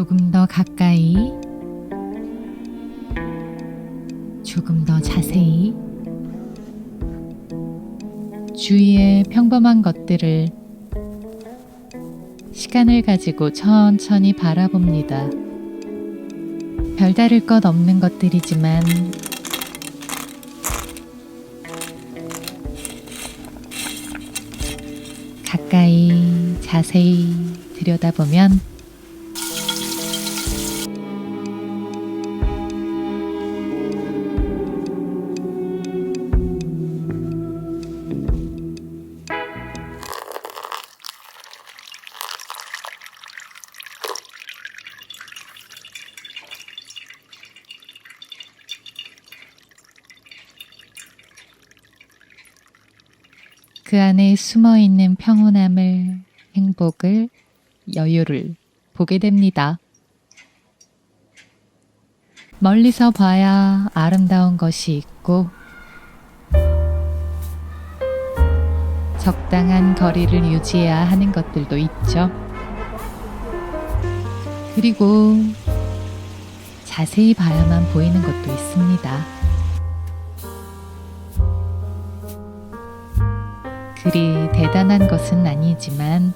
조금 더 가까이, 조금 더 자세히, 주위의 평범한 것들을 시간을 가지고 천천히 바라봅니다. 별다를 것 없는 것들이지만 가까이 자세히 들여다보면 그 안에 숨어 있는 평온함을, 행복을, 여유를 보게 됩니다. 멀리서 봐야 아름다운 것이 있고, 적당한 거리를 유지해야 하는 것들도 있죠. 그리고 자세히 봐야만 보이는 것도 있습니다. 그리 대단한 것은 아니지만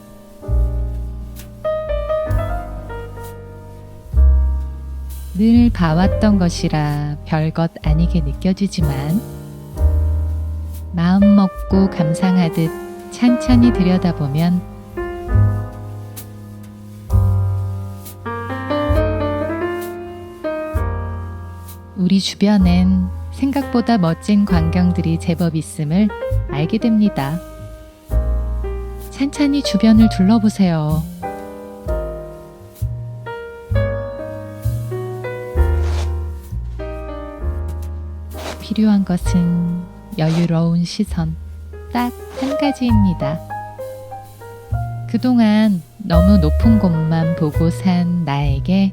늘 봐왔던 것이라 별것 아니게 느껴지지만 마음 먹고 감상하듯 찬찬히 들여다보면 우리 주변엔 생각보다 멋진 광경들이 제법 있음을 알게 됩니다. 찬찬히 주변을 둘러보세요. 필요한 것은 여유로운 시선 딱 한 가지입니다. 그동안 너무 높은 곳만 보고 산 나에게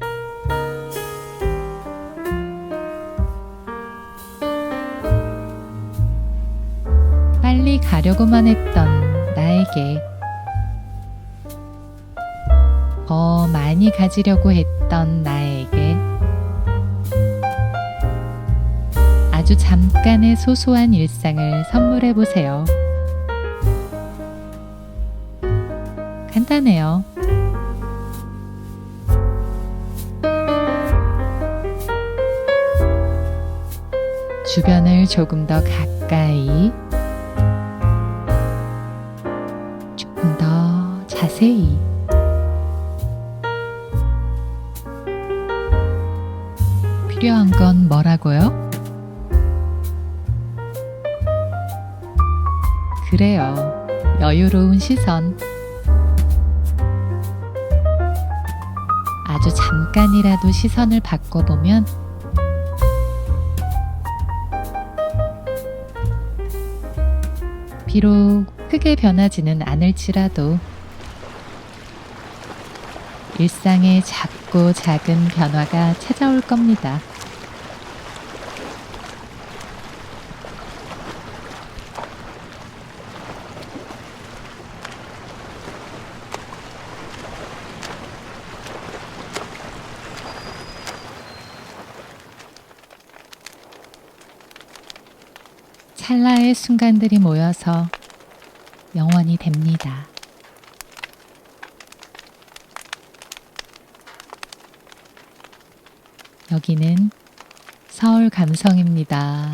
빨리 가려고만 했던 나에게 더 많이 가지려고 했던 나에게 아주 잠깐의 소소한 일상을 선물해 보세요. 간단해요. 주변을 조금 더 가까이, 조금 더 자세히. 필요한 건 뭐라고요? 그래요. 여유로운 시선. 아주 잠깐이라도 시선을 바꿔보면 비록 크게 변하지는 않을지라도 일상의 작고 작은 변화가 찾아올 겁니다. 찰나의 순간들이 모여서 영원히 됩니다. 여기는 서울 감성입니다.